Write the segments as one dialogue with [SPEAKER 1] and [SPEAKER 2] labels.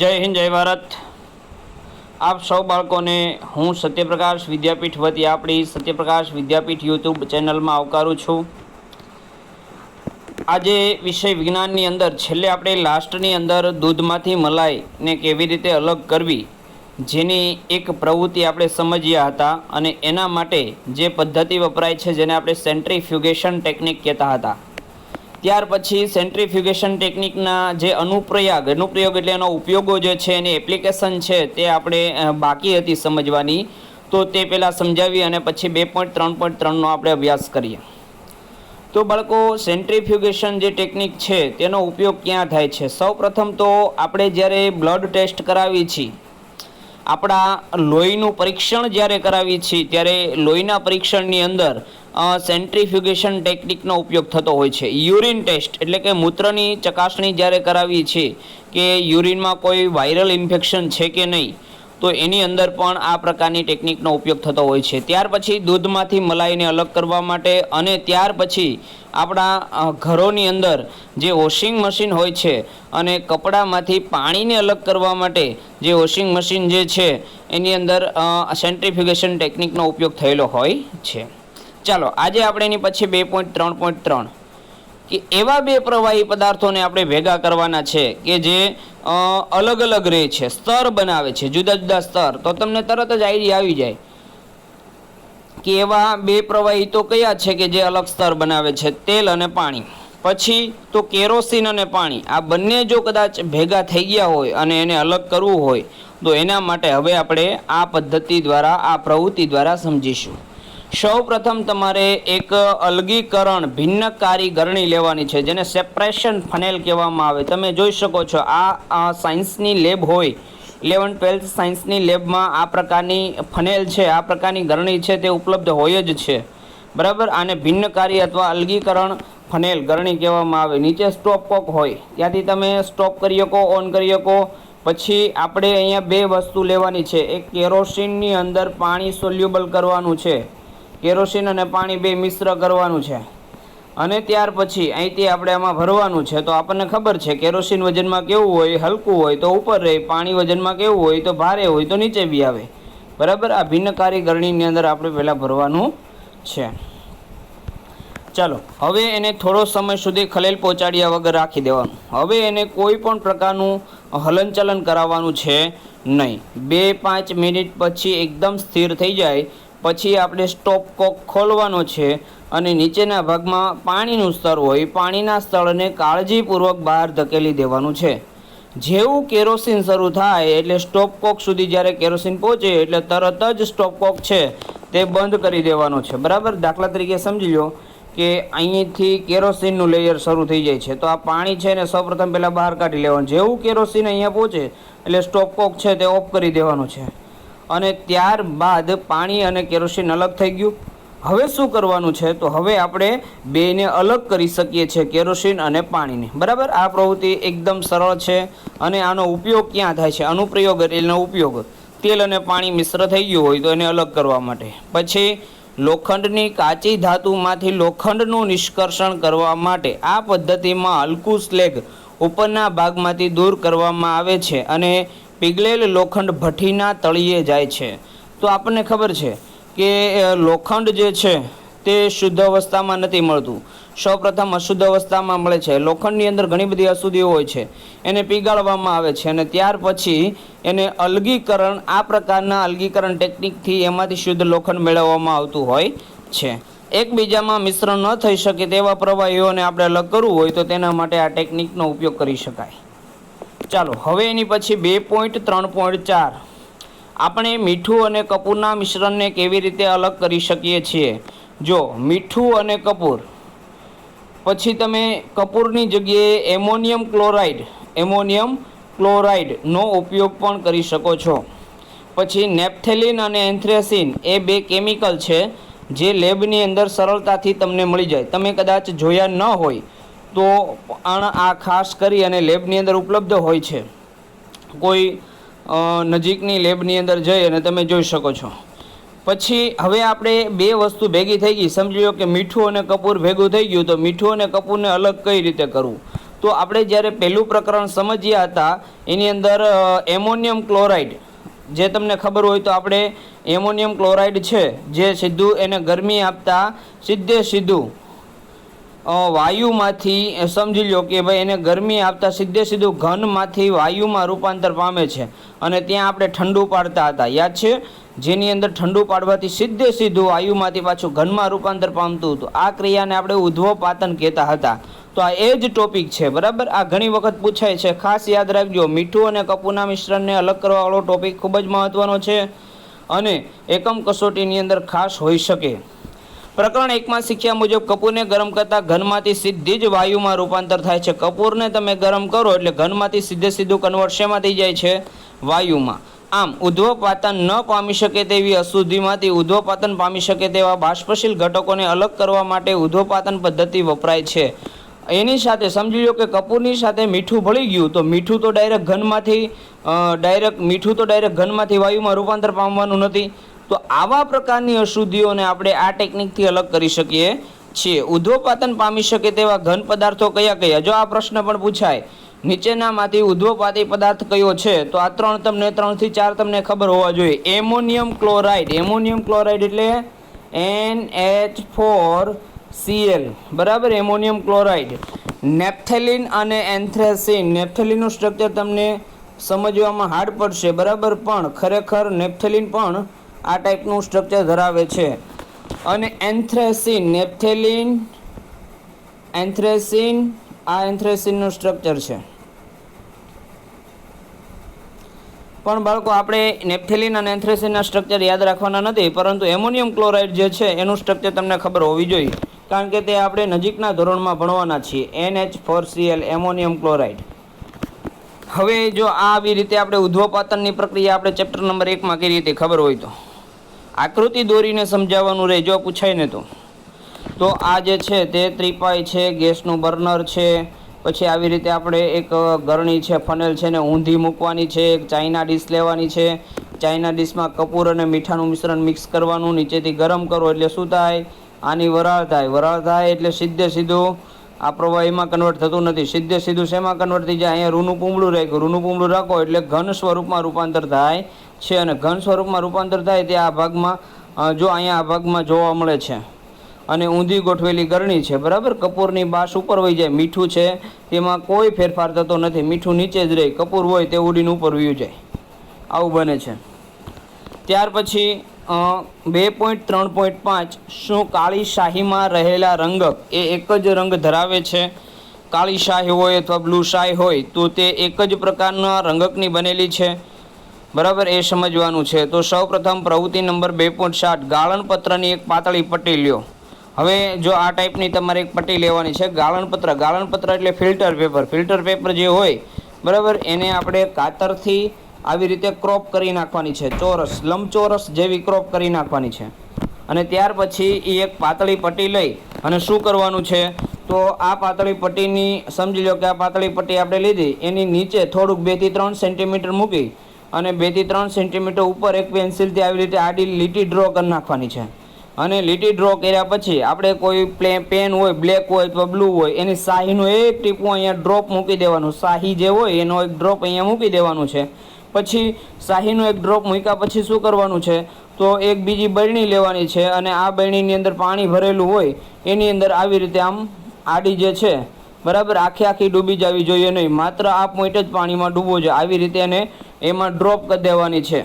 [SPEAKER 1] જય હિન્દ, જય ભારત. આપ સૌ બાળકોને હું સત્યપ્રકાશ વિદ્યાપીઠ વતી આપણી સત્યપ્રકાશ વિદ્યાપીઠ યુટ્યુબ ચેનલમાં આવકારું છું. આજે વિષય વિજ્ઞાનની અંદર, છેલ્લે આપણે લાસ્ટની અંદર દૂધમાંથી મલાઈને કેવી રીતે અલગ કરવી, જેની એક પ્રવૃત્તિ આપણે સમજ્યા હતા અને એના માટે જે પદ્ધતિ વપરાય છે જેને આપણે સેન્ટ્રીફ્યુગેશન ટેકનિક કહેતા હતા. ત્યાર પછી સેન્ટ્રીફ્યુગેશન ટેકનિકના જે અનુપ્રયાગ, અનુપ્રયોગ એટલે એનો ઉપયોગો જે છે એની એપ્લિકેશન છે તે આપણે બાકી હતી સમજવાની. તો તે પહેલાં સમજાવી અને પછી બે પોઈન્ટ ત્રણ પોઈન્ટ ત્રણનો આપણે અભ્યાસ કરીએ. તો બાળકો સેન્ટ્રીફ્યુગેશન જે ટેકનિક છે તેનો ઉપયોગ ક્યાં થાય છે? સૌ પ્રથમ તો આપણે જ્યારે બ્લડ ટેસ્ટ કરાવીએ છીએ આપણા લોહીનું પરીક્ષણ જ્યારે કરાવીએ છીએ, ત્યારે લોહીના પરીક્ષણની અંદર સેન્ટ્રીફ્યુગેશન ટેકનિકનો ઉપયોગ થતો હોય છે. યુરિન ટેસ્ટ એટલે કે મૂત્રની ચકાસણી જ્યારે કરાવીએ છીએ કે યુરિનમાં કોઈ વાયરલ ઇન્ફેક્શન છે કે નહીં તો એની અંદર પણ આ પ્રકારની ટેકનિકનો ઉપયોગ થતો હોય છે. ત્યાર પછી દૂધમાંથી મલાઈને અલગ કરવા માટે અને ત્યાર પછી આપણા ઘરોની અંદર જે વોશિંગ મશીન હોય છે અને કપડામાંથી પાણીને અલગ કરવા માટે જે વોશિંગ મશીન જે છે, એની અંદર સેન્ટ્રીફ્યુગેશન ટેકનિકનો ઉપયોગ થયેલો હોય છે. ચાલો, આજે આપણે એની પછી બે પોઈન્ટ ત્રણ પોઈન્ટ ત્રણ. કે એવા બે પ્રવાહી પદાર્થોને આપણે ભેગા કરવાના છે કે જે અલગ અલગ રહે છે, સ્તર બનાવે છે જુદા જુદા સ્તર. તો તમને તરત જ આઈડિયા આવી જાય કે એવા બે પ્રવાહી તો કયા છે કે જે અલગ સ્તર બનાવે છે, તેલ અને પાણી. પછી તો કેરોસીન અને પાણી. આ બંને જો કદાચ ભેગા થઈ ગયા હોય અને એને અલગ કરવું હોય, તો એના માટે હવે આપણે આ પદ્ધતિ દ્વારા, આ પ્રવૃત્તિ દ્વારા સમજીશું. સૌ પ્રથમ તમારે એક અલગીકરણ, ભિન્નકારી ગરણી લેવાની છે, જેને સેપરેશન ફનેલ કહેવામાં આવે. તમે જોઈ શકો છો, આ સાયન્સની લેબ હોય. ઇલેવન ટ્વેલ્થ સાયન્સની લેબમાં આ પ્રકારની ફનેલ છે, આ પ્રકારની ગરણી છે, તે ઉપલબ્ધ હોય જ છે. બરાબર? આને ભિન્નકારી અથવા અલગીકરણ ફનેલ ગરણી કહેવામાં આવે. નીચે સ્ટોપ કોક હોય. ત્યાંથી તમે સ્ટોપ કરી શકો ઓન કરી શકો. પછી આપણે અહીંયા બે વસ્તુ લેવાની છે. એક કેરોસીનની અંદર પાણી સોલ્યુબલ કરવાનું છે. કેરોસીન અને પાણી બે મિશ્ર કરવાનું છે. અને ત્યાર પછી અહીંથી આપણે આમાં ભરવાનું છે. તો આપણને ખબર છે, કેરોસીન વજનમાં કેવું હોય, હલકું હોય, તો ઉપર રહે, પાણી વજનમાં કેવું હોય, તો ભારે હોય, તો નીચે બી આવે. બરાબર? આ ભિન્નકારી ગરણીની અંદર આપણે પહેલાં ભરવાનું છે. ચાલો, હવે એને થોડો સમય સુધી ખલેલ પહોંચાડ્યા વગર રાખી દેવાનું. હવે એને કોઈ પણ પ્રકારનું હલનચલન કરાવવાનું છે નહીં. બે પાંચ મિનિટ પછી એકદમ સ્થિર થઈ જાય પછી આપણે સ્ટોપ કોક ખોલવાનો છે અને નીચેના ભાગમાં પાણીનું સ્તર હોય પાણીના સ્તરને કાળજીપૂર્વક બહાર ધકેલી દેવાનું છે. જેવું કેરોસીન શરૂ થાય એટલે સ્ટોપ કોક સુધી જ્યારે કેરોસીન પહોંચે એટલે તરત જ સ્ટોપ કોક છે તે બંધ કરી દેવાનો છે. બરાબર? દાખલા તરીકે સમજી લો કે અહીંથી કેરોસીનનું લેયર શરૂ થઈ જાય છે. તો આ પાણી છે ને સૌપ્રથમ પહેલાં બહાર કાઢી લેવાનું. જેવું કેરોસીન અહીંયા પહોંચે એટલે સ્ટોપ કોક છે તે ઓફ કરી દેવાનું છે. અને ત્યારબાદ પાણી અને કેરોસીન અલગ થઈ ગયું. હવે શું કરવાનું છે? તો હવે આપણે બેને અલગ કરી શકીએ છીએ કેરોસીન અને પાણીને. બરાબર? આ પ્રવૃત્તિ એકદમ સરળ છે અને આનો ઉપયોગ ક્યાં થાય છે? અનુપ્રયોગ એટલે ઉપયોગ. તેલ અને પાણી મિશ્ર થઈ ગયું હોય તો એને અલગ કરવા માટે. પછી લોખંડની કાચી ધાતુમાંથી લોખંડનું નિષ્કર્ષણ કરવા માટે આ પદ્ધતિમાં હલકું સ્લેગ ઉપરના ભાગમાંથી દૂર કરવામાં આવે છે અને પીગળેલ લોખંડ ભઠ્ઠીના તળિયે જાય છે. તો આપણને ખબર છે કે લોખંડ જે છે તે શુદ્ધ અવસ્થામાં નથી મળતું. સૌપ્રથમ અશુદ્ધ અવસ્થામાં મળે છે. લોખંડની અંદર ઘણી બધી અશુદ્ધિઓ હોય છે. એને પીગાળવામાં આવે છે અને ત્યાર પછી એને અલગીકરણ, આ પ્રકારના અલગીકરણ ટેકનિકથી એમાંથી શુદ્ધ લોખંડ મેળવવામાં આવતું હોય છે. એકબીજામાં મિશ્રણ ન થઈ શકે તેવા પ્રવાહીઓને આપણે અલગ કરવું હોય તો તેના માટે આ ટેકનિકનો ઉપયોગ કરી શકાય. ચાલો, હવે એની પછી બે પોઈન્ટ, ત્રણ પોઈન્ટ, ચાર. આપણે મીઠું અને કપૂરના મિશ્રણને કેવી રીતે અલગ કરી શકીએ છીએ? જો, મીઠું અને કપૂર. પછી તમે કપૂરની જગ્યાએ એમોનિયમ ક્લોરાઇડ, એમોનિયમ ક્લોરાઇડનો ઉપયોગ પણ કરી શકો છો. પછી નેપ્થેલિન અને એન્થ્રેસિન એ બે કેમિકલ છે, જે લેબની અંદર સરળતાથી તમને મળી જાય. તમે કદાચ જોયા ન હોય તો પણ આ ખાસ કરી અને લેબની અંદર ઉપલબ્ધ હોય છે. કોઈ નજીકની લેબની અંદર જઈ અને તમે જોઈ શકો છો. પછી હવે આપણે બે વસ્તુ ભેગી થઈ ગઈ. સમજી લો કે મીઠું અને કપૂર ભેગું થઈ ગયું, તો મીઠું અને કપૂરને અલગ કઈ રીતે કરવું? તો આપણે જ્યારે પહેલું પ્રકરણ સમજ્યા હતા, એની અંદર એમોનિયમ ક્લોરાઇડ. જે તમને ખબર હોય તો આપણે એમોનિયમ ક્લોરાઇડ છે, જે સીધું એને ગરમી આપતા સીધે સીધું વાયુમાંથી સમજી લો કે ભાઈ એને ગરમી આપતા સીધે સીધું ઘનમાંથી વાયુમાં રૂપાંતર પામે છે. અને ત્યાં આપણે ઠંડુ પાડતા હતા. યાદ છે? જેની અંદર ઠંડુ પાડવાથી સીધે સીધું વાયુમાંથી પાછું ઘનમાં રૂપાંતર પામતું હતું. આ ક્રિયાને આપણે ઉદ્ધવપાતન કહેતા હતા. તો આ એ જ ટોપિક છે, બરાબર? આ ઘણી વખત પૂછાય છે. ખાસ યાદ રાખજો, મીઠું અને કપૂના મિશ્રણને અલગ કરવાવાળો ટોપિક ખૂબ જ મહત્વનો છે. અને એકમ કસોટીની અંદર ખાસ હોઈ શકે. પ્રકરણ એકમાં શીખ્યા મુજબ કપૂરને ગરમ કરતા ઘનમાંથી સીધી જ વાયુમાં રૂપાંતર થાય છે. કપૂરને તમે ગરમ કરો એટલે ઘનમાંથી સીધે સીધું કન્વર્ટ શેમાં થઈ જાય છે? વાયુમાં. આમ ઉદ્ધવપાતન ન પામી શકે તેવી અશુદ્ધિમાંથી ઉદ્ધવપાતન પામી શકે તેવા બાષ્પશીલ ઘટકોને અલગ કરવા માટે ઉદ્ધવપાતન પદ્ધતિ વપરાય છે. એની સાથે સમજી લો કે કપૂરની સાથે મીઠું ભળી ગયું તો મીઠું તો ડાયરેક્ટ ઘનમાંથી ડાયરેક્ટ મીઠું તો ડાયરેક્ટ ઘનમાંથી વાયુમાં રૂપાંતર પામવાનું નથી. તો આવા પ્રકારની અશુદ્ધિઓને આપણે આ ટેકનિકથી અલગ કરી શકીએ છીએ. ઉદ્ધવપાતન પામી શકે તેવા ઘન પદાર્થો કયા કયા? જો આ પ્રશ્ન પણ પૂછાય, નીચેનામાંથી ઉદ્ધવપાતી પદાર્થ કયો છે? તો આ ત્રણ તમને ત્રણથી ચાર તમને ખબર હોવા જોઈએ. Ammonium chloride. એમોનિયમ ક્લોરાઇડ એટલે એન એચ ફોર સીએલ બરાબર? Ammonium chloride. નેપ્થેલિન અને એન્થ્રેસિન. નેપ્થેલિનનું સ્ટ્રક્ચર તમને સમજવામાં હાર્ડ પડશે. બરાબર? પણ ખરેખર નેપ્થેલિન પણ આ ટાઈપનું સ્ટ્રક્ચર ધરાવે છે. અને એન્થ્રેસિન, નેપ્થેલિન, એન્થ્રેસિન, આ એન્થ્રેસિનનું સ્ટ્રક્ચર છે. પણ બાળકો, આપણે નેપ્થેલિન અને એન્થ્રેસિનના સ્ટ્રક્ચર યાદ રાખવાના નથી, પરંતુ એમોનિયમ ક્લોરાઇડ જે છે, એનું સ્ટ્રક્ચર તમને ખબર હોવી જોઈએ. કારણ કે તે આપણે નજીકના ધોરણમાં ભણવાના છીએ. N H four CL ammonium chloride. હવે જો આ આવી રીતે આપણે ઉદ્વપાતનની પ્રક્રિયા આપણે ચેપ્ટર નંબર એકમાં કરી હતી ખબર હોય તો. આકૃતિ દોરીને સમજાવવાનું રહે જો પૂછાય ને તો. તો આ જે છે તે ત્રિપાઈ છે, ગેસનું બર્નર છે, પછી આવી રીતે આપણે એક ગરણી છે, ફનેલ છે ને ઊંધી મૂકવાની છે, એક ચાઇના ડીશ લેવાની છે. ચાઇના ડીશમાં કપૂર અને મીઠાનું મિશ્રણ મિક્સ કરવાનું, નીચેથી ગરમ કરો એટલે શું થાય? આની વરાળ થાય. વરાળ થાય એટલે સીધે સીધું આ પ્રવાહીમાં કન્વર્ટ થતું નથી. સીધે સીધું શેમાં કન્વર્ટ થઈ જાય? અહીંયા રૂનું પૂમડું રાખ્યું. રૂનું પૂમડું રાખો એટલે ઘન સ્વરૂપમાં રૂપાંતર થાય. છે અને ઘન સ્વરૂપમાં રૂપાંતર થાય તે આ ભાગમાં જો અહીંયા આ ભાગમાં જોવા મળે છે. અને ઊંધી ગોઠવેલી ગરણી છે, બરાબર? કપૂરની બાસ ઉપર વહી જાય, મીઠું છે, તેમાં કોઈ ફેરફાર થતો નથી, મીઠું નીચે જ રહે, કપૂર હોય તે ઉડીને ઉપર વયું જાય. આવું બને છે. ત્યાર પછી બે પોઈન્ટ ત્રણ પોઈન્ટ પાંચ, શું કાળી શાહીમાં રહેલા રંગક એ એક જ રંગ ધરાવે છે? કાળી શાહી હોય અથવા બ્લુ શાહી હોય, તો તે એક જ પ્રકારના રંગકની બનેલી છે. બરાબર, એ સમજવાનું છે. તો સૌપ્રથમ પ્રવૃત્તિ નંબર બે પોઈન્ટ સાત, ગાળણપત્રની એક પાતળી પટ્ટી લ્યો. હવે જો આ ટાઈપની તમારે એક પટ્ટી લેવાની છે, ગાળણપત્ર. ગાળણપત્ર એટલે ફિલ્ટર પેપર. ફિલ્ટર પેપર જે હોય, બરાબર, એને આપણે કાતરથી આવી રીતે ક્રોપ કરી નાખવાની છે. ચોરસ, લંબચોરસ જેવી ક્રોપ કરી નાખવાની છે. અને ત્યાર પછી એ એક પાતળી પટ્ટી લઈ અને શું કરવાનું છે? તો આ પાતળી પટ્ટીની, સમજી લો કે આ પાતળી પટ્ટી આપણે લીધી, એની નીચે થોડુંક બેથી ત્રણ સેન્ટીમીટર મૂકી અને બેથી ત્રણ સેન્ટીમીટર ઉપર એક પેન્સિલથી આવી રીતે આડી લીટી ડ્રો કરી નાખવાની છે. અને લીટી ડ્રો કર્યા પછી આપણે કોઈ પ્લે, પેન હોય, બ્લેક હોય અથવા બ્લુ હોય, એની શાહીનું એક ટીપું અહીંયા ડ્રોપ મૂકી દેવાનું. શાહી જે હોય એનો એક ડ્રોપ અહીંયા મૂકી દેવાનું છે. પછી શાહીનું એક ડ્રોપ મૂક્યા પછી શું કરવાનું છે? તો એક બીજી બરણી લેવાની છે અને આ બરણીની અંદર પાણી ભરેલું હોય, એની અંદર આવી રીતે આમ આડી જે છે બરાબર, આખી આખી ડૂબી જવી જોઈએ નહીં. માત્ર આ પોઈન્ટ જ પાણીમાં ડૂબવો જોઈએ. આવી રીતે એને એમાં ડ્રોપ કરી દેવાની છે.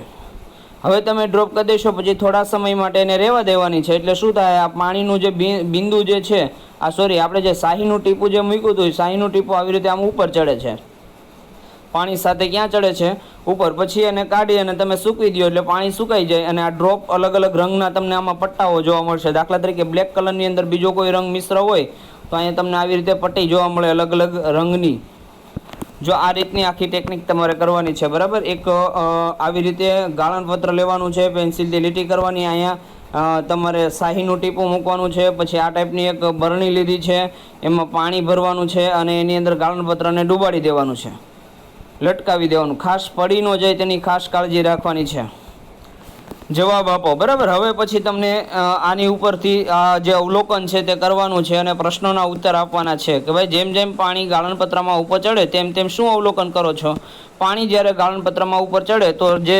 [SPEAKER 1] હવે તમે ડ્રોપ કરી દેશો, પછી થોડા સમય માટે એને રહેવા દેવાની છે. એટલે શું થાય, આ પાણીનું જે બિંદુ જે છે, આ સોરી આપણે જે શાહીનું ટીપું જે મૂક્યું હતું શાહીનું ટીપું આવી રીતે આમ ઉપર ચડે છે. પાણી સાથે ક્યાં ચડે છે? ઉપર. પછી એને કાઢી અને તમે સૂકવી દો, એટલે પાણી સુકાઈ જાય અને આ ડ્રોપ અલગ અલગ રંગના તમને આમાં પટ્ટાઓ જોવા મળશે. દાખલા તરીકે બ્લેક કલરની અંદર બીજો કોઈ રંગ મિશ્ર હોય તો અહીંયા તમને આવી રીતે પટ્ટી જોવા મળે અલગ અલગ રંગની. જો આ રીતની આખી ટેકનિક તમારે કરવાની છે, બરાબર? એક આવી રીતે ગાળણપત્ર લેવાનું છે, પેન્સિલથી લીટી કરવાની, અહીંયા તમારે શાહીનું ટીપું મૂકવાનું છે, પછી આ ટાઈપની એક બરણી લીધી છે, એમાં પાણી ભરવાનું છે, અને એની અંદર ગાળણપત્રને ડૂબાડી દેવાનું છે. લટકાવી દેવાનું. ખાસ પડી ન જાય તેની ખાસ કાળજી રાખવાની છે. જવાબ આપો. બરાબર? હવે પછી તમને આની ઉપરથી આ જે અવલોકન છે તે કરવાનું છે અને પ્રશ્નોના ઉત્તર આપવાના છે કે ભાઈ જેમ જેમ પાણી ગાળણપત્રમાં ઉપર ચડે, તેમ તેમ શું અવલોકન કરો છો? પાણી જ્યારે ગાળણપત્રમાં ઉપર ચડે, તો જે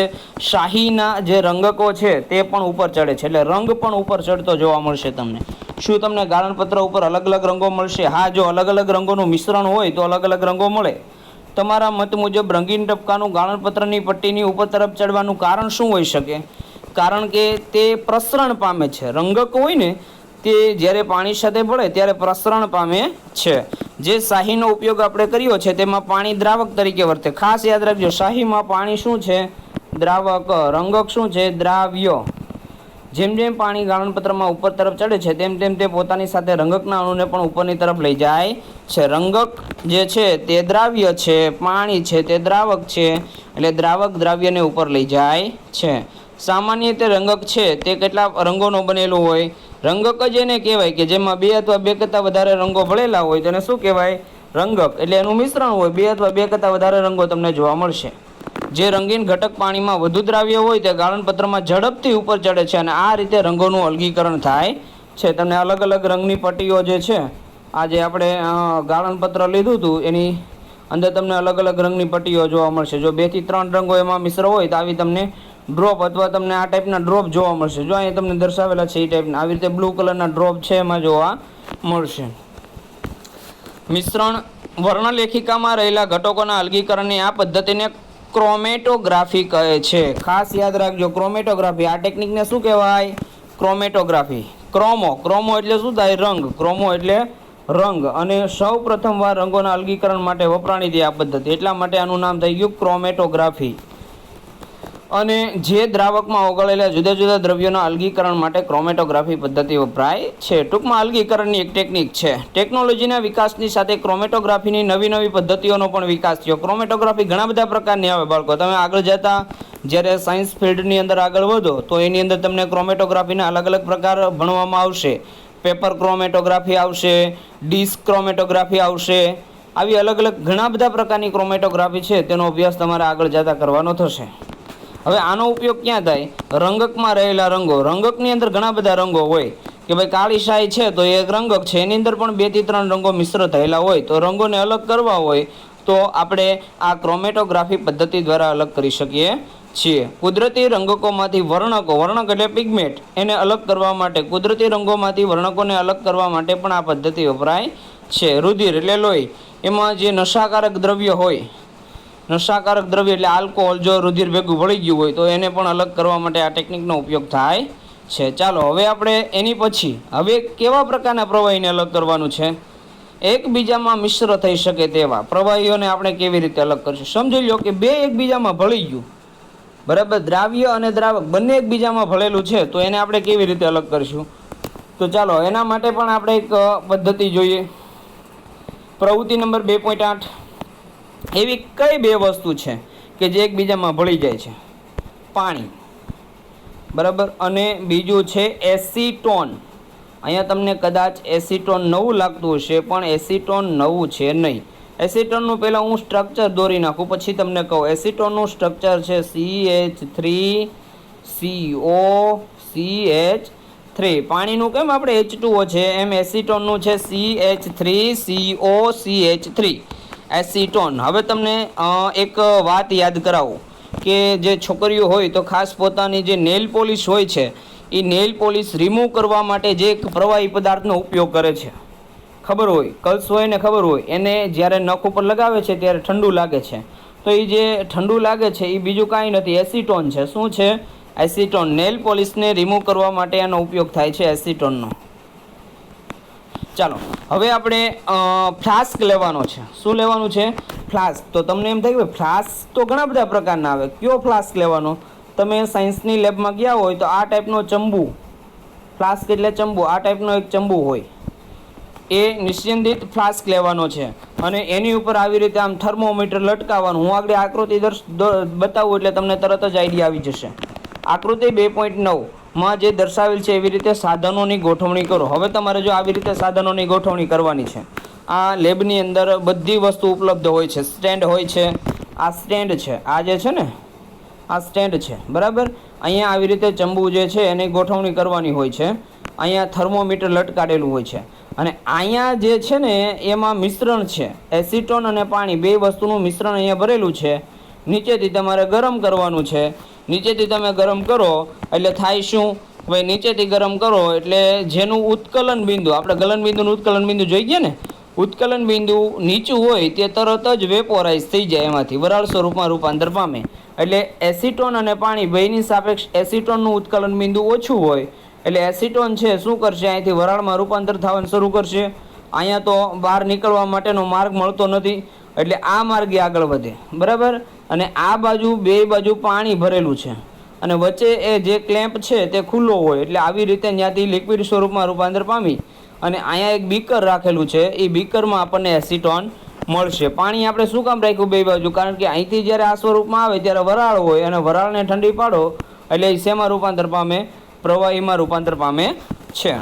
[SPEAKER 1] શાહીના જે રંગકો છે તે પણ ઉપર ચડે છે. એટલે રંગ પણ ઉપર ચડતો જોવા મળશે તમને. શું તમને ગાળણપત્ર ઉપર અલગ અલગ રંગો મળશે? હા, જો અલગ અલગ રંગોનું મિશ્રણ હોય, તો અલગ અલગ રંગો મળે. તમારા મત મુજબ રંગીન ટપકાનું ગાળણપત્રની પટ્ટીની ઉપર તરફ ચડવાનું કારણ શું હોઈ શકે? કારણ કે તે પ્રસરણ પામે છે. રંગક હોય ને, તે જ્યારે પાણી સાથે ભળે ત્યારે પ્રસરણ પામે છે. જે શાહીનો ઉપયોગ આપણે કર્યો છે તેમાં પાણી દ્રાવક તરીકે વર્તે. ખાસ યાદ રાખજો, શાહીમાં પાણી શું છે? દ્રાવક, રંગક શું છે? દ્રાવ્ય. જેમ જેમ પાણી ગાળણપત્રમાં ઉપર તરફ ચડે છે, તેમ તેમ તે પોતાની સાથે રંગકના અણુને પણ ઉપરની તરફ લઈ જાય છે. રંગક જે છે તે દ્રાવ્ય છે, પાણી છે, તે દ્રાવક છે, એટલે દ્રાવક દ્રાવ્યને ઉપર લઈ જાય છે. સામાન્ય રીતે રંગક છે, તે કેટલા રંગોનો બનેલો હોય. રંગક જ એને કહેવાય કે જેમાં બે અથવા બે કરતાં વધારે રંગો ભળેલા હોય, તેને શું કહેવાય? રંગક. એટલે એનું મિશ્રણ હોય, બે અથવા બે કરતાં વધારે રંગો તમને જોવા મળશે. જે રંગીન ઘટક પાણીમાં વધુ દ્રાવ્ય હોય, તે ગાળણપત્રમાં ઝડપથી ઉપર ચડે છે અને આ રીતે રંગોનું અલગીકરણ થાય છે. તમને અલગ અલગ રંગની પટ્ટીઓ જે છે આ જે આપણે ગાળણપત્ર લીધું હતું, એની અંદર તમને અલગ અલગ રંગની પટ્ટીઓ જોવા મળશે. જો બેથી ત્રણ રંગો એમાં મિશ્ર હોય, તો આવી તમને ડ્રોપ અથવા તમને આ ટાઈપના ડ્રોપ જોવા મળશે. જો અહીંયા તમને દર્શાવેલા છે એ ટાઈપના આવી રીતે બ્લુ કલરના ડ્રોપ છે એમાં જોવા મળશે. મિશ્રણ વર્ણલેખિકામાં રહેલા ઘટકોના અલગીકરણની આ પદ્ધતિને ક્રોમેટોગ્રાફી કહે છે. ખાસ યાદ રાખજો ક્રોમેટોગ્રાફી આ ટેકનિકને શું કહેવાય? ક્રોમેટોગ્રાફી ક્રોમો ક્રોમો એટલે શું થાય? રંગ. ક્રોમો એટલે રંગ. અને સૌ પ્રથમવાર રંગોના અલગીકરણ માટે વપરાણી હતી આ પદ્ધતિ. એટલા માટે આનું નામ થઈ ગયું ક્રોમેટોગ્રાફી અને જે દ્રાવકમાં ઓગળેલા જુદા જુદા દ્રવ્યોના અલગીકરણ માટે ક્રોમેટોગ્રાફી પદ્ધતિ વપરાય છે. ટૂંકમાં અલગીકરણની એક ટેકનિક છે. ટેકનોલોજીના વિકાસની સાથે ક્રોમેટોગ્રાફીની નવી નવી પદ્ધતિઓનો પણ વિકાસ થયો. ક્રોમેટોગ્રાફી ઘણા બધા પ્રકારની આવે બાળકો. તમે આગળ જતા જ્યારે સાયન્સ ફિલ્ડની અંદર આગળ વધો, તો એની અંદર તમને ક્રોમેટોગ્રાફીના અલગ અલગ પ્રકાર ભણવામાં આવશે. પેપર ક્રોમેટોગ્રાફી આવશે, ડિસ્ક ક્રોમેટોગ્રાફી આવશે. આવી અલગ અલગ ઘણા બધા પ્રકારની ક્રોમેટોગ્રાફી છે. તેનો અભ્યાસ તમારે આગળ જતા કરવાનો થશે. હવે આનો ઉપયોગ ક્યાં થાય? રંગકમાં રહેલા રંગો. રંગકની અંદર ઘણા બધા રંગો હોય. કે ભાઈ કાળી શાહી છે તો એ એક રંગક છે. એની અંદર પણ બેથી ત્રણ રંગો મિશ્ર થયેલા હોય. તો રંગોને અલગ કરવા હોય તો આપણે આ ક્રોમેટોગ્રાફી પદ્ધતિ દ્વારા અલગ કરી શકીએ છીએ. કુદરતી રંગકોમાંથી વર્ણકો, વર્ણક એટલે પિગમેન્ટ એને અલગ કરવા માટે, કુદરતી રંગોમાંથી વર્ણકોને અલગ કરવા માટે પણ આ પદ્ધતિ વપરાય છે. રુધિર એટલે લોહી. એમાં જે નશાકારક દ્રવ્ય હોય નશાકારક દ્રવ્ય એટલે આલ્કોહોલ જો રુધિર ભેગું ભળી ગયું હોય તો એને પણ અલગ કરવા માટે આ ટેકનિકનો ઉપયોગ થાય છે. ચાલો, હવે આપણે એની પછી, હવે કેવા પ્રકારના પ્રવાહીને અલગ કરવાનું છે? એકબીજામાં મિશ્ર થઈ શકે તેવા પ્રવાહીઓને આપણે કેવી રીતે અલગ કરીશું? સમજી લો કે બે એકબીજામાં ભળી ગયું, બરાબર? દ્રાવ્ય અને દ્રાવક બંને એકબીજામાં ભળેલું છે, તો એને આપણે કેવી રીતે અલગ કરીશું? તો ચાલો, એના માટે પણ આપણે એક પદ્ધતિ જોઈએ. પ્રવૃત્તિ નંબર બે પોઈન્ટ આઠ. એવી કઈ બે વસ્તુ છે કે જે એકબીજામાં ભળી જાય છે? પાણી. બરાબર? અને બીજું છે એસીટોન. અહીંયા તમને કદાચ એસિટોન નવું લાગતું હશે, પણ એસિટોન નવું છે નહીં. એસિટોનનું પહેલાં હું સ્ટ્રક્ચર દોરી નાખું, પછી તમને કહું. એસીટોનનું સ્ટ્રક્ચર છે C H three C O C H three પાણીનું કેમ આપણે એચ ટુઓ છે? એમ એસીટોનનું છે C H three C O C H three acetone. હવે તમને એક વાત યાદ કરાવું કે જે છોકરીઓ હોય તો ખાસ પોતાની જે નેલ પોલિશ હોય છે એ નેલ પોલિશ રિમૂવ કરવા માટે જે એક પ્રવાહી પદાર્થનો ઉપયોગ કરે છે. ખબર હોય, કલ્સ હોય ને ખબર હોય, એને જ્યારે નખ ઉપર લગાવે છે ત્યારે ઠંડુ લાગે છે. તો એ જે ઠંડુ લાગે છે એ બીજું કાંઈ નથી. એસીટોન છે. શું છે? એસિટોન. નેલ પોલિશને રિમૂવ કરવા માટે એનો ઉપયોગ થાય છે એસીટોનનો. ચાલો, હવે આપણે ફ્લાસ્ક લેવાનો છે. શું લેવાનું છે? ફ્લાસ્ક. તો તમને એમ થાય કે ફ્લાસ્ક તો ઘણા બધા પ્રકારના આવે. કયો ફ્લાસ્ક લેવાનો? તમે સાયન્સની લેબમાં ગયા હોય તો આ ટાઈપનો ચંબુ. ફ્લાસ્ક એટલે ચંબુ. આ ટાઈપનો એક ચંબુ હોય. એ નિશ્ચિંતિત ફ્લાસ્ક લેવાનો છે. અને એની ઉપર આવી રીતે આમ થર્મોમીટર લટકાવવાનું. હું આગળ આકૃતિ દર્શ બતાવું એટલે તમને તરત જ આઈડિયા આવી જશે. આકૃતિ બે પોઈન્ટ નવમાં જે દર્શાવેલ છે એવી રીતે સાધનોની ગોઠવણી કરો. હવે તમારે જો આવી રીતે સાધનોની ગોઠવણી કરવાની છે, આ લેબની અંદર બધી વસ્તુ ઉપલબ્ધ હોય છે. સ્ટેન્ડ હોય છે. આ સ્ટેન્ડ છે. આ જે છે ને, આ સ્ટેન્ડ છે. બરાબર? અહીંયા આવી રીતે ચંબુ જે છે એની ગોઠવણી કરવાની હોય છે. અહીંયા થર્મોમીટર લટકાડેલું હોય છે. અને અહીંયા જે છે ને, એમાં મિશ્રણ છે. એસિટોન અને પાણી બે વસ્તુનું મિશ્રણ અહીંયા ભરેલું છે. નીચેથી તમારે ગરમ કરવાનું છે. નીચેથી તમે ગરમ કરો, એટલે થાય શું? ભાઈ, નીચેથી ગરમ કરો, એટલે જેનું ઉત્કલન બિંદુ, આપણે ગલન બિંદુનું ઉત્કલન બિંદુ જોઈ ગયા ને? ઉત્કલન બિંદુ નીચું હોય, તે તરત જ વેપોરાઇઝ થઈ જાય એમાંથી, વરાળ સ્વરૂપમાં રૂપાંતર પામે. એટલે એસિટોન અને પાણી બેની સાપેક્ષ એસિટોનનું ઉત્કલન બિંદુ ઓછું હોય, એટલે એસિટોન છે, શું કરશે? અહીંથી વરાળમાં રૂપાંતર થવાનું શરૂ કરશે. અહીંયા તો બહાર નીકળવા માટેનો માર્ગ મળતો નથી, એટલે આ માર્ગે આગળ વધે. બરાબર? અને આ બાજુ બે બાજુ પાણી ભરેલું છે. અને વચ્ચે એ જે ક્લેમ્પ છે તે ખુલ્લો હોય એટલે આવી રીતે ત્યાંથી લિક્વિડ સ્વરૂપમાં રૂપાંતર પામી અને અહીંયા એક બીકર રાખેલું છે. એ બીકરમાં આપણને એસિટોન મળશે. પાણી આપણે શું કામ રાખ્યું બે બાજુ? કારણ કે અહીંથી જ્યારે આ સ્વરૂપમાં આવે ત્યારે વરાળ હોય અને વરાળને ઠંડી પાડો એટલે એ શેમાં રૂપાંતર પામે? પ્રવાહીમાં રૂપાંતર પામે છે.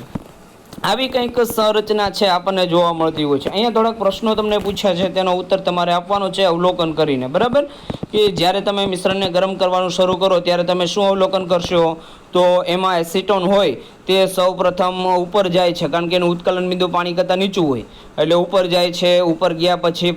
[SPEAKER 1] આવી કંઈક સંરચના છે આપણને જોવા મળતી હોય છે. અહીંયા થોડાક પ્રશ્નો તમને પૂછ્યા છે, તેનો ઉત્તર તમારે આપવાનો છે અવલોકન કરીને. બરાબર? કે જ્યારે તમે મિશ્રણને ગરમ કરવાનું શરૂ કરો, ત્યારે તમે શું અવલોકન કરશો? તો એમાં એસિટોન હોય, તે સૌ પ્રથમ ઉપર જાય છે, કારણ કે એનું ઉત્કલન બિંદુ પાણી કરતાં નીચું હોય. એટલે ઉપર જાય છે, ઉપર ગયા પછી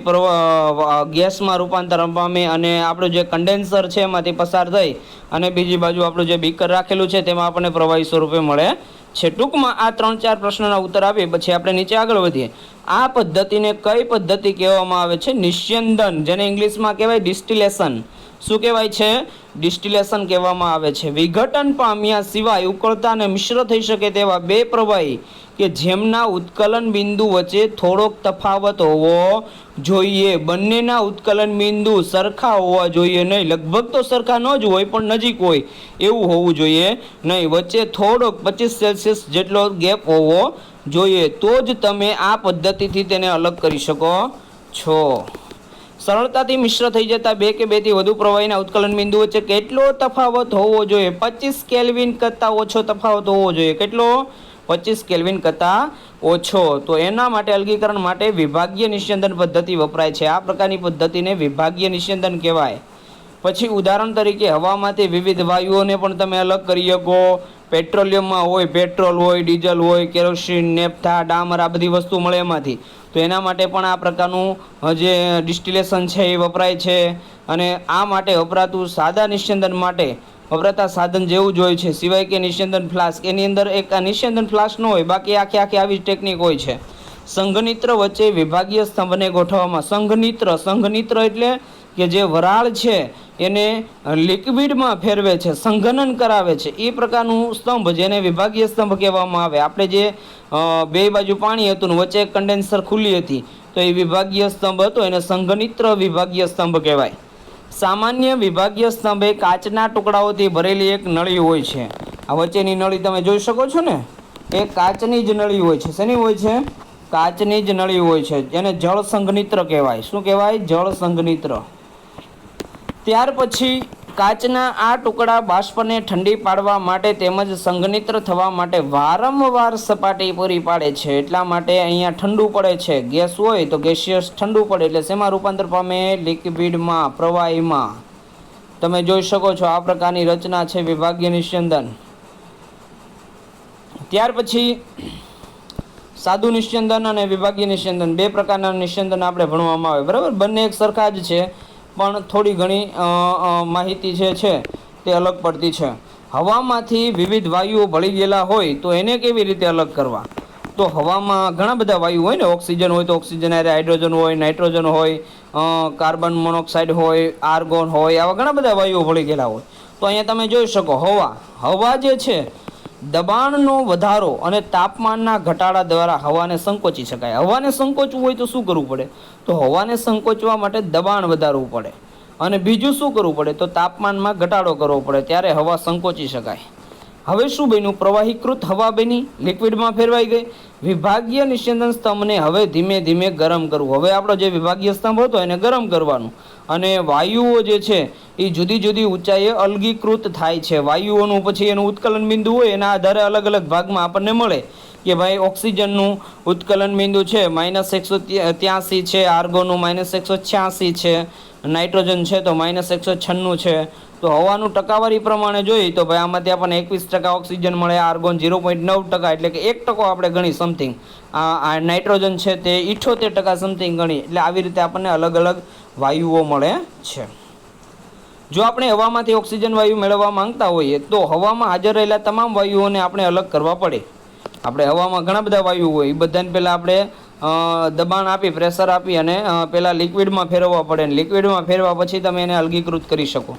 [SPEAKER 1] ગેસમાં રૂપાંતર પામે અને આપણું જે કન્ડેન્સર છે, એમાંથી પસાર થઈ અને બીજી બાજુ આપણું જે બીકર રાખેલું છે, તેમાં આપણને પ્રવાહી સ્વરૂપે મળે છે. ટૂંકમાં આ ત્રણ ચાર પ્રશ્નોના ઉત્તર આપીએ, પછી આપણે નીચે આગળ વધીએ. આ પદ્ધતિને કઈ પદ્ધતિ કહેવામાં આવે છે? નિસ્યંદન, જેને ઇંગ્લિશમાં કહેવાય ડિસ્ટિલેશન. શું કહેવાય છે? ડિસ્ટિલેશન કહેવામાં આવે છે. વિઘટન પામ્યા સિવાય ઉકળતા અને મિશ્ર થઈ શકે તેવા બે પ્રવાહી કે જેમના ઉત્કલન બિંદુ વચ્ચે થોડોક તફાવત હોવો જોઈએ. બંનેના ઉત્કલન બિંદુ સરખા હોવા જોઈએ નહીં. લગભગ તો સરખા ન જ હોય, પણ નજીક હોય. એવું હોવું જોઈએ નહીં. વચ્ચે થોડોક પચીસ સેલ્સિયસ જેટલો ગેપ હોવો જોઈએ. તો જ તમે આ પદ્ધતિથી તેને અલગ કરી શકો છો. સરળતાથી મિશ્ર થઈ જતા બે કે બેથી વધુ પ્રવાહીના ઉત્કલન બિંદુ વચ્ચે કેટલો તફાવત હોવો જોઈએ? પચીસ કેલ્વિન કરતાં ઓછો તફાવત હોવો જોઈએ. કેટલો? પચીસ કેલ્વિન કરતાં ઓછો. તો એના માટે અલગીકરણ માટે વિભાગીય નિસ્યંદન પદ્ધતિ વપરાય છે. આ પ્રકારની પદ્ધતિને વિભાગીય નિસ્યંદન કહેવાય. પછી ઉદાહરણ તરીકે હવામાંથી વિવિધ વાયુઓને પણ તમે અલગ કરી શકો. પેટ્રોલિયમમાં હોય, પેટ્રોલ હોય, ડીઝલ હોય, કેરોસીન નેપથા ડામર આ બધી વસ્તુ મળે એમાંથી. તો એના માટે પણ આ પ્રકારનું જે ડિસ્ટિલેશન છે એ વપરાય છે. અને આ માટે વપરાતું સાદા નિસ્યંદન માટે વપરાતા સાધન જેવું જ હોય છે. સિવાય કે નિસ્યંદન ફ્લાસ્ક. એની અંદર એક આ નિસ્યંદન ફ્લાસ્ક ન હોય, બાકી આખી આખી આવી ટેકનિક હોય છે. સંઘનિત્ર વચ્ચે વિભાગીય સ્તંભને ગોઠવવામાં, સંઘનિત્ર સંઘનિત્ર એટલે કે જે વરાળ છે, એને લિક્વિડમાં ફેરવે છે, સંઘનન કરાવે છે. એ પ્રકારનું સ્તંભ જેને વિભાગીય સ્તંભ કહેવામાં આવે. આપણે જે બે બાજુ પાણી હતું ને વચ્ચે કન્ડેન્સર ખુલ્લી હતી, તો એ વિભાગીય સ્તંભ હતો, એને સંઘનિત્ર વિભાગીય સ્તંભ કહેવાય. સામાન્ય વિભાગીય સ્તંભે કાચના ટુકડાઓથી ભરેલી એક નળી હોય છે. આ વચ્ચેની નળી તમે જોઈ શકો છો ને? એ કાચની જ નળી હોય છે. શેની હોય છે? કાચની જ નળી હોય છે. જેને જળ સંઘનિત્ર કહેવાય. શું કહેવાય? જળ સંઘનિત્ર ત્યાર પછી કાચના આ ટુકડા બાષ્પને ઠંડી પાડવા માટે તેમજ સંઘનિત્ર થવા માટે વારંવાર સપાટી પૂરી પાડે છે. એટલા માટે અહીંયા ઠંડુ પડે છે. ગેસ હોય તો ગેસિયસ ઠંડુ પડે એટલે શેમાં રૂપાંતર પામે? લિક્વિડમાં, પ્રવાહીમાં. તમે જોઈ શકો છો આ પ્રકારની રચના છે વિભાગીય નિસ્યંદન. ત્યાર પછી સાદું નિસ્યંદન અને વિભાગીય નિસ્યંદન. બે પ્રકારના નિસ્યંદન આપણે ભણવામાં આવે. બરાબર? બંને એક સરખા જ છે. પણ થોડી ઘણી માહિતી જે છે તે અલગ પડતી છે. હવામાંથી વિવિધ વાયુઓ ભળી ગયેલા હોય તો એને કેવી રીતે અલગ કરવા? તો હવામાં ઘણા બધા વાયુ હોય ને, ઓક્સિજન હોય તો ઓક્સિજન હારે હાઇડ્રોજન હોય, નાઇટ્રોજન હોય કાર્બન મોનોક્સાઇડ હોય, આર્ગોન હોય, આવા ઘણા બધા વાયુઓ ભળી ગયેલા હોય. તો અહીંયા તમે જોઈ શકો, હવા. હવા જે છે દબાણનો વધારો અને તાપમાનના ઘટાડા દ્વારા હવાને સંકોચી શકાય. હવાને સંકોચવું હોય તો શું કરવું પડે? તો હવાને સંકોચવા માટે દબાણ વધારવું પડે. અને બીજું શું કરવું પડે? તો તાપમાનમાં ઘટાડો કરવો પડે. ત્યારે હવા સંકોચી શકાય. હવે શું બન્યું પ્રવાહીકૃત હવા બની લિક્વિડમાં ફેરવાઈ ગઈ. વિભાગીય નિસ્યંદન સ્તંભને હવે ધીમે ધીમે ગરમ કરવું. હવે આપણો જે વિભાગીય સ્તંભ હતો એને ગરમ કરવાનું. અને વાયુઓ જે છે એ જુદી જુદી ઊંચાઈએ અલગીકૃત થાય છે. વાયુઓનું પછી એનું ઉત્કલન બિંદુ હોય, એના આધારે અલગ અલગ ભાગમાં આપણને મળે કે ભાઈ ઓક્સિજનનું ઉત્કલન બિંદુ છે, માઇનસ એકસો ત્યાસી છે, આર્ગોનું માઇનસ એકસો છ્યાસી છે, નાઇટ્રોજન છે તો માઇનસ એકસો છન્નું છે તો હવાનું ટકાવારી પ્રમાણે જોઈએ તો ભાઈ આમાંથી આપણને એકવીસ ટકા ઓક્સિજન મળે આર્ગોન ઝીરો પોઈન્ટ નવ ટકા, એટલે કે એક ટકો આપણે ગણી સમથિંગ આ નાઇટ્રોજન છે તે ઇઠોતેર ટકા સમથિંગ ગણી, એટલે આવી રીતે આપણને અલગ અલગ વાયુઓ મળે છે. જો આપણે હવામાંથી ઓક્સિજન વાયુ મેળવવા માંગતા હોઈએ તો હવામાં હાજર રહેલા તમામ વાયુઓને આપણે અલગ કરવા પડે. આપણે હવામાં ઘણા બધા વાયુ હોય, એ બધાને પહેલાં આપણે દબાણ આપી, પ્રેશર આપી અને પહેલાં લિક્વિડમાં ફેરવવા પડે. લિક્વિડમાં ફેરવા પછી તમે એને અલગીકૃત કરી શકો.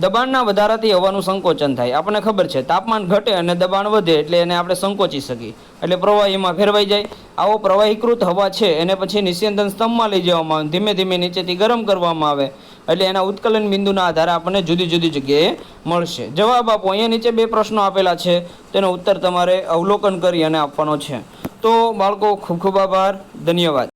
[SPEAKER 1] દબાણના વધારાથી હવાનું સંકોચન થાય. આપણને ખબર છે, તાપમાન ઘટે અને દબાણ વધે એટલે એને આપણે સંકોચી શકીએ. એટલે પ્રવાહીમાં ફેરવાઈ જાય. આવો પ્રવાહીકૃત હવા છે, એને પછી નિસ્યંદન સ્તંભમાં લઈ જવામાં આવે. ધીમે ધીમે નીચેથી ગરમ કરવામાં આવે. એટલે એના ઉત્કલન બિંદુના આધારે આપણને જુદી જુદી જગ્યાએ મળશે. જવાબ આપો, અહીંયા નીચે બે પ્રશ્નો આપેલા છે. તેનો ઉત્તર તમારે અવલોકન કરી અને આપવાનો છે. તો બાળકો, ખૂબ ખૂબ આભાર. ધન્યવાદ.